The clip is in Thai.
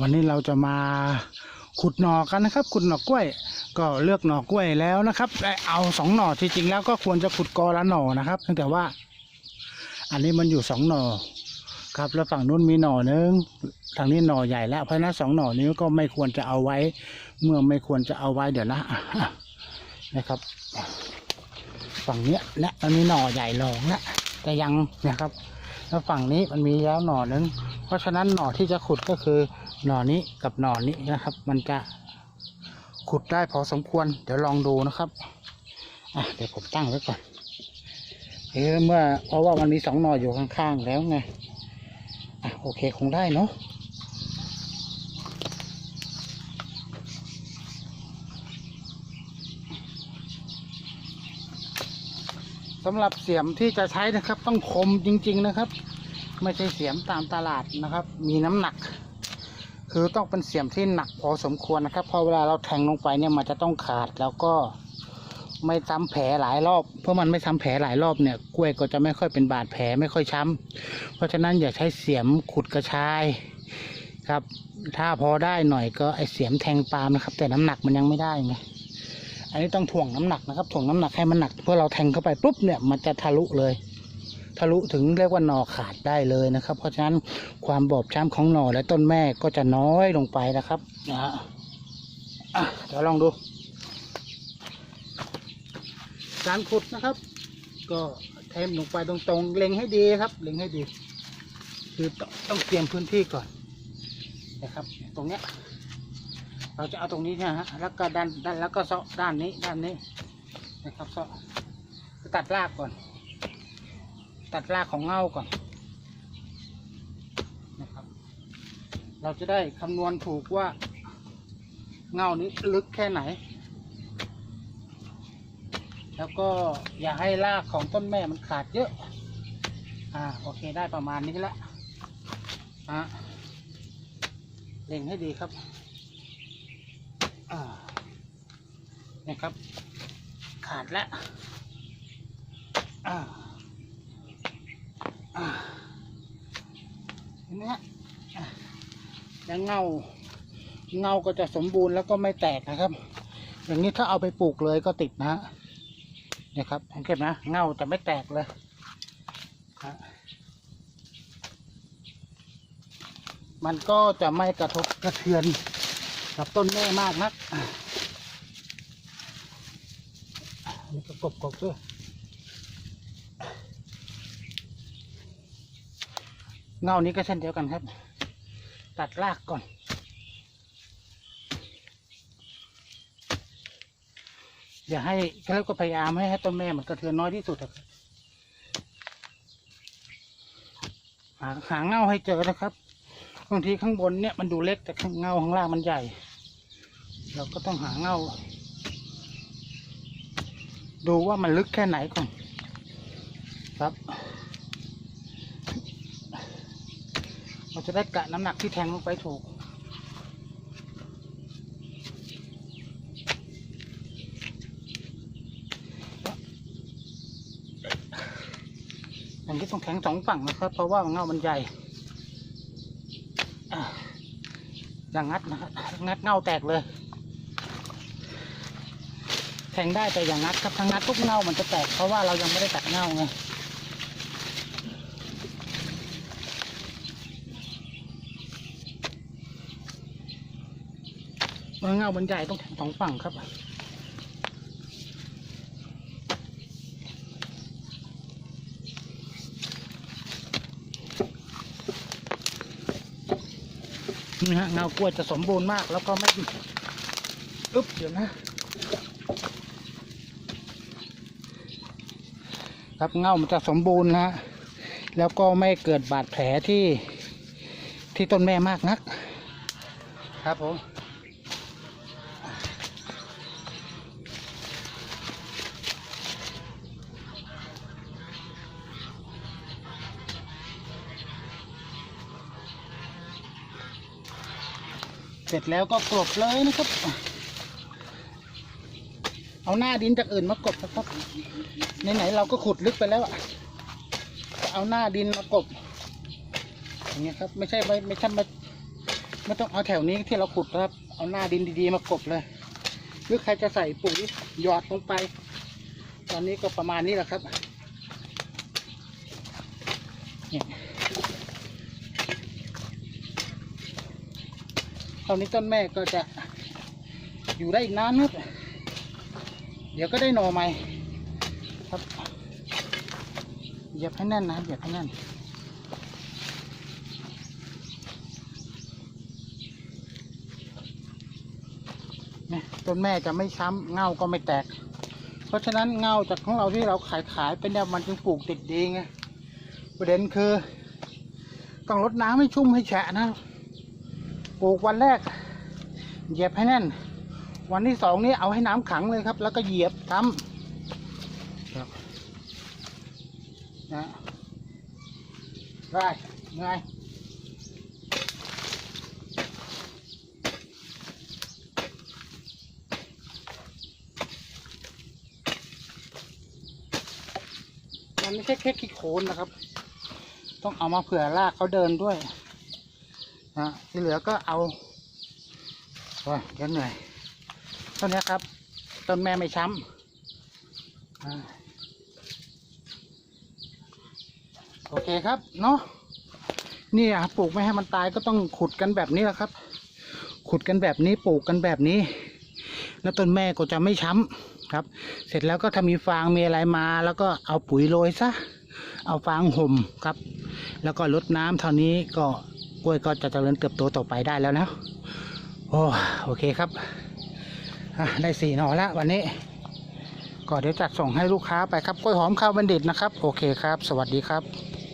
วันนี้เราจะมาขุดหน่อกันนะครับ ขุดหน่อกล้วย ก็เลือกหน่อกล้วยแล้วนะครับเอาสองหน่อที่จริงแล้วก็ควรจะขุดกอละหน่อนะครับเพียงแต่ว่า อันนี้มันอยู่สองหน่อครับแล้วฝั่งนู้นมีหน่อนึงทางนี้หน่อใหญ่แล้วเพราะนั้นสองหน่อนี้ก็ไม่ควรจะเอาไว้ เมื่อไม่ควรจะเอาไว้เดี๋ยวนะนะครับ ฝั่งเนี้ยและมันมีหน่อใหญ่รองนะแต่ยังนะครับ แล้วฝั่งนี้มันมีแล้วหน่อนึง เพราะฉะนั้นหน่อที่จะขุดก็คือหน่อนี้กับหน่อนี้นะครับ มันจะขุดได้พอสมควร เดี๋ยวลองดูนะครับอะเดี๋ยวผมตั้งไว้ก่อนเออเมื่อเพราะว่ามันมีสองหน่ออยู่ข้างๆแล้วไงอะโอเคคงได้เนาะ สำหรับเสียมที่จะใช้นะครับ ต้องคมจริง ๆนะครับ ไม่ใช่เสียมตามตลาดนะครับ มีน้ำหนัก คือต้องเป็นเสียมที่หนักพอสมควรนะครับพอเวลาเราแทงลงไปเนี่ยมันจะต้องขาดแล้วก็ไม่ซ้ำแผลหลายรอบ เพราะมันไม่ซ้ำแผลหลายรอบเนี่ย กล้วยก็จะไม่ค่อยเป็นบาดแผลไม่ค่อยช้ำ เพราะฉะนั้นอย่าใช้เสียมขุดกระชายครับ ถ้าพอได้หน่อยก็ไอเสียมแทงปาล์มนะครับ แต่น้ำหนักมันยังไม่ได้ไง อันนี้ต้องถ่วงน้ำหนักนะครับถ่วงน้ำหนักให้มันหนักเพื่อเราแทงเข้าไปปุ๊บเนี่ยมันจะทะลุเลย ทะลุถึงเรียกว่าหน่อขาดได้เลยนะครับ เพราะฉะนั้นความบอบช้ำของหน่อและต้นแม่ก็จะน้อยลงไปนะครับนะฮะเดี๋ยวลองดู การขุดนะครับ ก็เทมลงไปตรงๆ เล็งให้ดีครับ เล็งให้ดี คือต้องต้องเตรียมพื้นที่ก่อนนะครับ ตรงเนี้ย เราจะเอาตรงนี้นะฮะแล้วก็ด้านด้านแล้วก็เซาะด้านนี้ด้านนี้นะครับเซาะตัดรากก่อน ตัดรากของเง่าก่อนนะครับ เราจะได้คำนวณถูกว่าเง่านี้ลึกแค่ไหน แล้วก็อย่าให้รากของต้นแม่มันขาดเยอะ อ่าโอเคได้ประมาณนี้ละอะเล็งให้ดีครับ อ่านี่ครับ ขาดแล้วอ่าอ่าเห็นไหมฮะอะแล้วเงาเงาก็จะสมบูรณ์แล้วก็ไม่แตกนะครับ อย่างนี้ถ้าเอาไปปลูกเลยก็ติดนะฮะเนี่ยครับเห็นไหมเงาจะไม่แตกเลยฮะมันก็จะไม่กระทบกระเทือน กับต้นแม่มากนักอะอันนี่ก็กบกบด้วยเงานี้ก็เช่นเดียวกันครับ ตัดรากก่อน อย่าให้แล้วก็พยายามให้ให้ต้นแม่มันกระเทือนน้อยที่สุดหาหาเงาให้เจอนะครับ บางทีข้างบนเนี่ยมันดูเล็กแต่ข้างเงาข้างล่างมันใหญ่ เราก็ต้องหาเงา ดูว่ามันลึกแค่ไหนก่อนครับเราจะได้กะน้ำหนักที่แทงลงไปถูกอย่างนี้ต้องแข็งสองฝั่งนะครับ เพราะว่าเงามันใหญ่ อย่างงัดนะครับงัดเงาแตกเลย แทงได้แต่อย่างงัดครับทั้งงัดทุกเงามันจะแตก เพราะว่าเรายังไม่ได้ตัดเงาไงเมื่อเงามันใหญ่ต้องแทงสองฝั่งครับ นี่ฮะเงากล้วยจะสมบูรณ์มากแล้วก็ไม่อึ๊บเดี๋ยวนะ ครับเงามันจะสมบูรณ์นะฮะแล้วก็ไม่เกิดบาดแผลที่ที่ต้นแม่มากนัก ครับผม เสร็จแล้วก็กลบเลยนะครับ เอาหน้าดินจากอื่นมากลบนะครับไหนๆเราก็ขุดลึกไปแล้วอะเอาหน้าดินมากลบอย่างเงี้ยครับไม่ใช่ไม่ไม่ใช่ไม่ไม่ต้องเอาแถวนี้ที่เราขุดนะครับ เอาหน้าดินดีๆมากบเลยหรือใครจะใส่ปุ๋ยหยอดลงไป ตอนนี้ก็ประมาณนี้แหละครับเนี่ย คราวนี้ต้นแม่ก็จะอยู่ได้อีกนานครับเดี๋ยวก็ได้หน่อใหม่ครับเหยียบให้แน่นนะครับเหยียบให้แน่นนี่ต้นแม่จะไม่ช้ำเง่าก็ไม่แตก เพราะฉะนั้นเง่าจากของเราที่เราขายขายเป็นเนี่ยมันจึงปลูกติดดีไงประเด็นคือ ต้องรดน้ำให้ชุ่มให้แฉะนะ ปลูกวันแรก เหยียบให้แน่น วันที่สองนี้เอาให้น้ำขังเลยครับ แล้วก็เหยียบซ้ำครับนะได้ไงมันไม่ใช่แค่ขี้โคนนะครับ ต้องเอามาเผื่อรากเขาเดินด้วย นะที่เหลือก็เอาโอ้ยเดี๋ยวเหนื่อยต้นนี้ครับ ต้นแม่ไม่ช้ำโอเคครับ เนาะนี่อะปลูกไม่ให้มันตายก็ต้องขุดกันแบบนี้แหละครับ ขุดกันแบบนี้ปลูกกันแบบนี้ แล้วต้นแม่ก็จะไม่ช้ำครับ เสร็จแล้วก็ถ้ามีฟางมีอะไรมา แล้วก็เอาปุ๋ยโรยซะเอาฟางห่มครับ แล้วก็ลดน้ำเท่านี้ก็ กล้วยก็จะเจริญเติบโตต่อไปได้แล้วนะโอ้โอเคครับได้สี่หน่อแล้ววันนี้ก็เดี๋ยวจัดส่งให้ลูกค้าไปครับกล้วยหอมข้าวบัณฑิตนะครับ โอเคครับ สวัสดีครับ